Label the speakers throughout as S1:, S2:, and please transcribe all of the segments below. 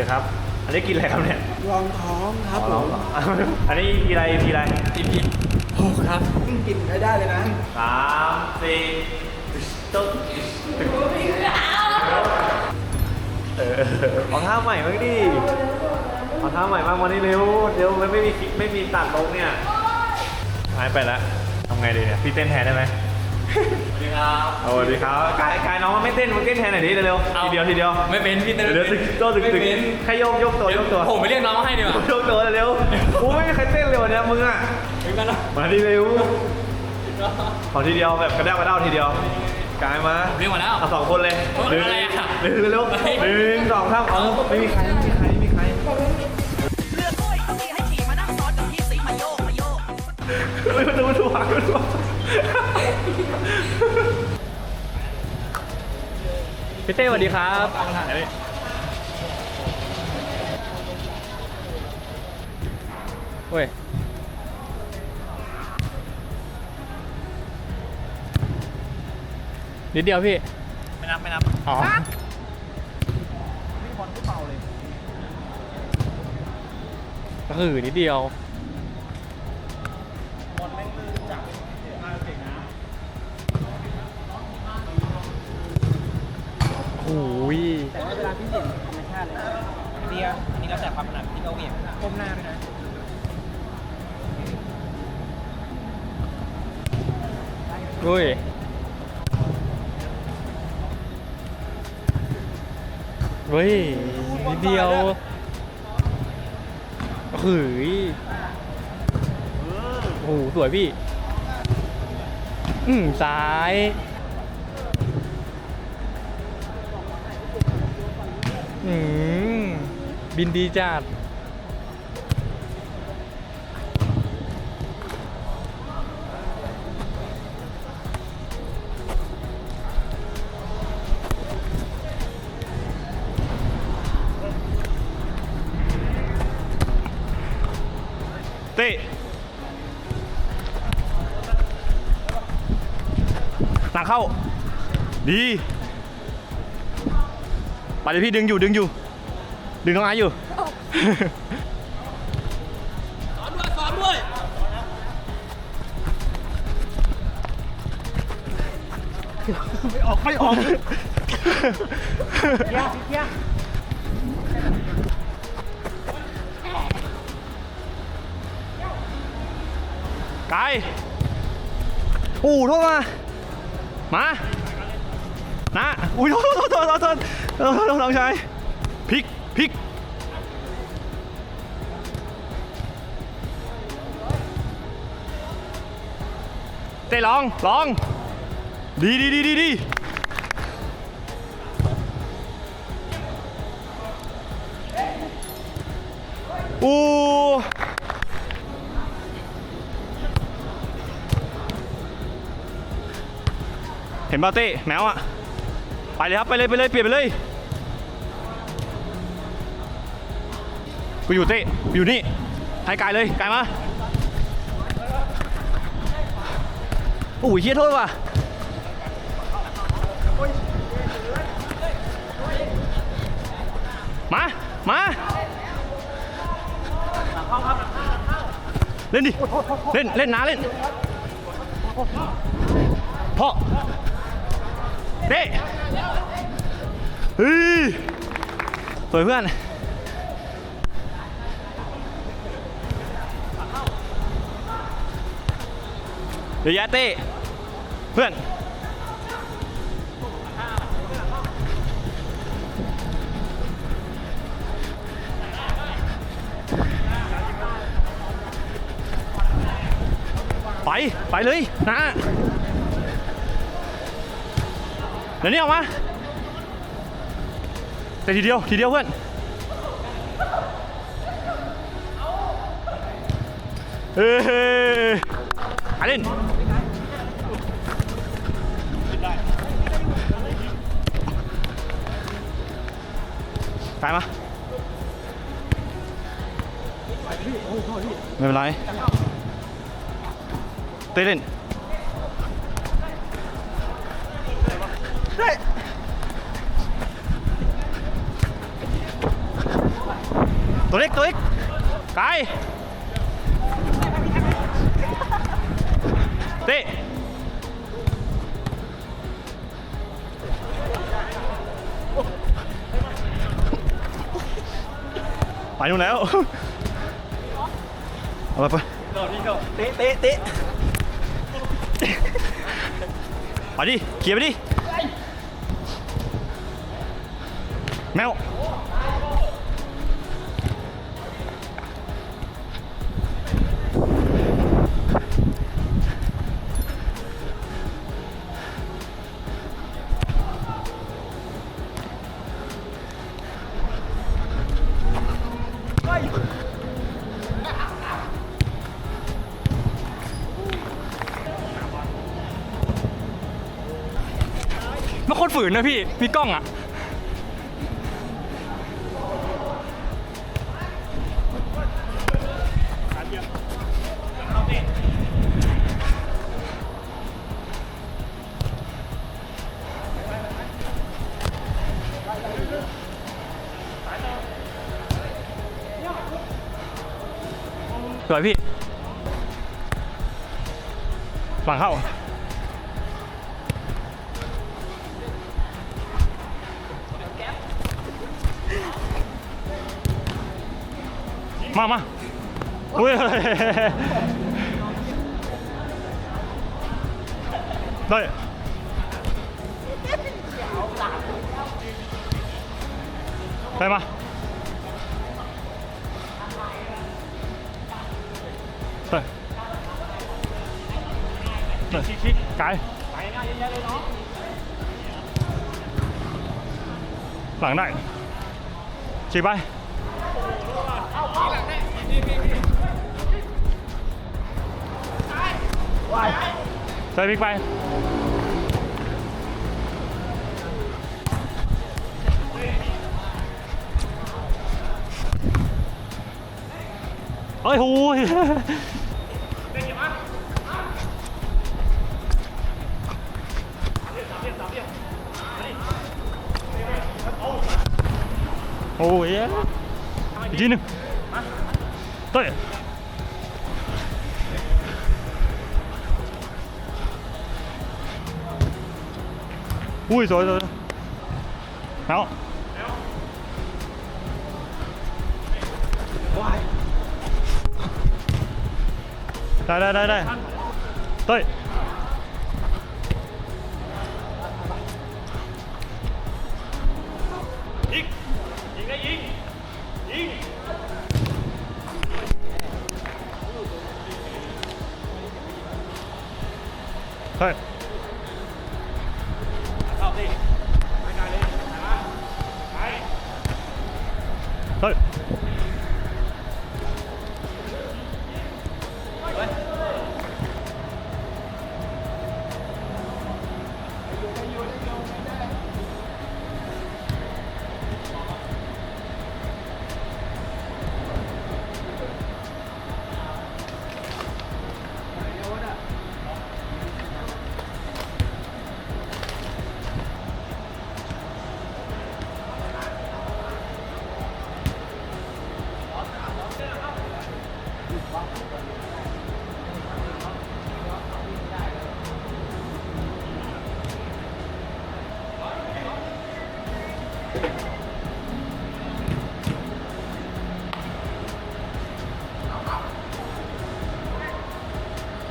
S1: ดีครับ อันนี้กินอะไรครับเนี่ย
S2: รองท้องครับผ
S1: อ๋อ
S2: ม
S1: เหรออันนี้พีอะไรพีอะไร
S2: อีพีหกครับกินได้ได้เลยนะ
S1: สามสี่ต้นเออเอาท่าใหม่บ้างดิเอาท่าใหม่บ้างวันนี้เร็วเดี๋ยวมันไม่มีคลิปไม่มีตัดลงเนี่ยหายไปแล้วทำไงดีเนี่ยพี่เต้นแทนได้ไหม
S3: สวัสดีครับ
S1: สวัสดีครับกายกายน้องมันไม่เต้นมันเต้นแทนหน่อยดิเร็วๆทีเดียวทีเดียว
S3: ไม่เป็นพี่เต้น
S1: เดี๋ยวตึกโต้ตึกตึก
S3: ไม่เป็น
S1: แค่โยกยกตัวยกตัว
S3: ผมไปเรียกน้องมาให้ดีกว่า
S1: โยกตัวเร็วกูไม่มีใครเต้นเร็วเนี่ยมึงอะ
S3: ไม่เป็นไร
S1: มาทีเร็วขอทีเดียวแบบกระเด้ากระเด้าทีเดียวกายมา
S3: เรียกมาแล้ว
S1: เอาสองคนเลย
S3: เฮ้ยอะไรอะ
S1: เร็วเร็ว
S3: เฮ้ย
S1: หนึ่งสองสามเออไม่มีใครไม่มีใคร ไม่มาดูมาดูหางมาดูพี่เต้สวัสดีครับเว้ยนิดเดียวพี่
S3: ไม่นับ ไม่นับ
S1: อ๋อก็คือนิดเดียว
S2: แล้วแต่ความถนัดที่เราเหวี่ยงก้มหน้าด้วยนะ
S1: เฮ้ยเฮ้ยนิดเดียวโอ้โหยโอ้โหสวยพี่ อืมซ้ายอืม บินดีจัดเต้หลังเข้า ดี ไปเลยพี่ดึงอยู่ดึงอยู่ ดึงน้องไอ้อยู่
S3: สอนด้วยสอนด้วย
S1: ออกไม่ออก
S2: เยี่ยเยี่ย
S1: ไกลอู้โทษมา มา นะ อุ้ยโทษโทษโทษโทษโทษโทษโทษน้องชาย พลิก เต้ลองลอง ดีดีดีดีดีอู้เห็นป่ะเต้แมวอะไปเลยครับ ไปเลย ไปเลย เปลี่ยนไปเลย กูอยู่เต้กูอยู่นี่ ให้กายเลยกายมาโอ้ยเฮียโทษว่ะมา มา เล่นดิ เล่น เล่นนะเล่น พ่อเด้เฮ้ยสวยเพื่อน เดี๋ยวยาเต้เพื่อนไป ไปเลยนะเดี๋ยวนี้ออกมา แต่ทีเดียว ทีเดียวเพื่อน เฮ้ยอาเล่น ไปมาไม่เป็นไรเต้เล่นเกตัวอีกไกลติ ไปนู่นแล้ว เอาไปไป
S2: เตะเตะเตะ
S1: ไปดิเขี่ยร์ไปดิ แมว
S3: มันฝืนนะพี่ มีกล้องอะ สวยพี่
S1: ฝั่งเข้า มามาอุ้ยได้ไปมาไปเชิกไกลหลังได้ฉีกไป ใส่พริกไปเฮ้ยหูยโอ้ย อีกทีหนึงเต้ยอุ้ยสวยสวยเอ เฮ้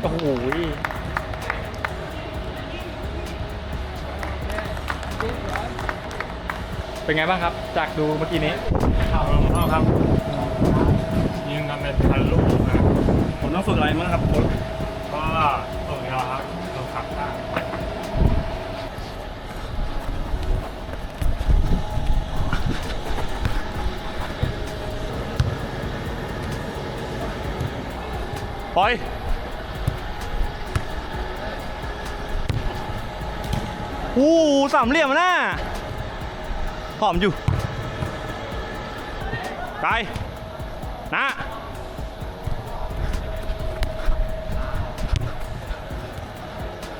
S1: โอ้โหยเป็นไงบ้างครับ จากดูเมื่อกี้นี้
S3: ครับครับยิงกันเป็นพันลูกนะผมต้องฝึกอะไรมั้างครับโค้ชก็ฝึกเราครับฝึกขับข้าง
S1: ป อู้สามเหลี่ยมนะหอมอยู่ ไป นะ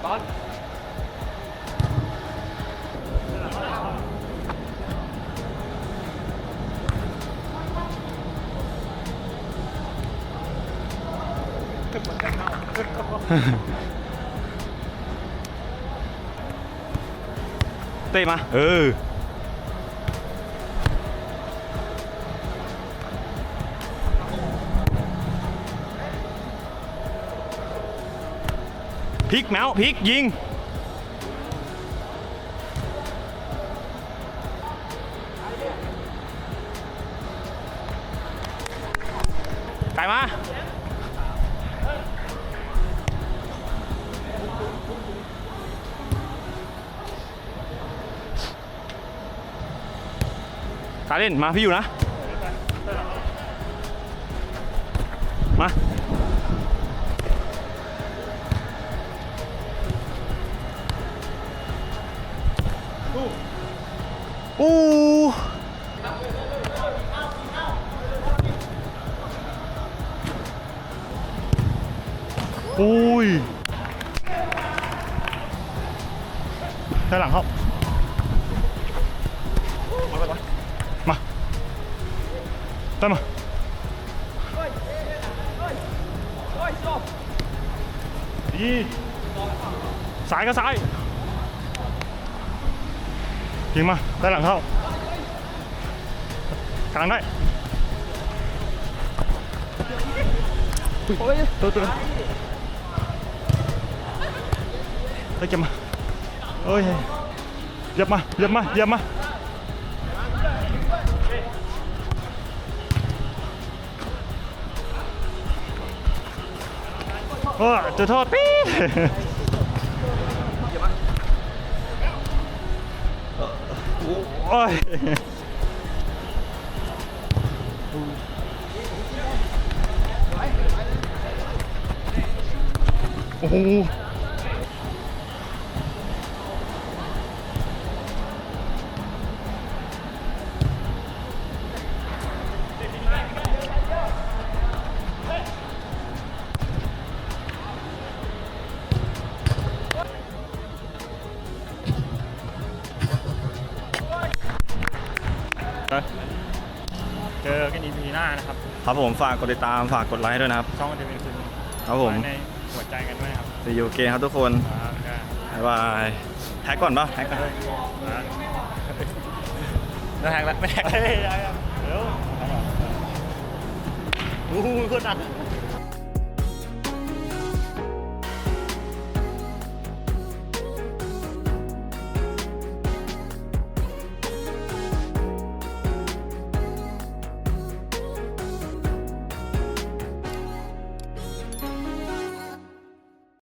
S1: ตอน
S3: เตะมา เออ พลิกแมวพลิกยิง ขาเล่นมาพี่อยู่นะ มาอู้อุ้ยด้านหลังเขา ได้มาดีสายก็สายยิงมาด้านหลังเข้า โอ้จุดโทษปี๊ดโอ้ยโอ้ ครับ
S1: ครับผมฝากกดติดตามฝากกดไลค์ด้วยนะครับ
S3: ช่องจะเป็นคืน
S1: ครับผม
S3: ในหัวใจกันด้วยครับ
S1: ซีอูเกครับทุกคน
S3: ครับ
S1: บ๊ายบายแท็กก่อนปะแท็กก่อน
S3: แล้วแท็กแล้วไม่แท็กเฮ้ยได้ครับเดี๋ยวโอ้โหคนหนัก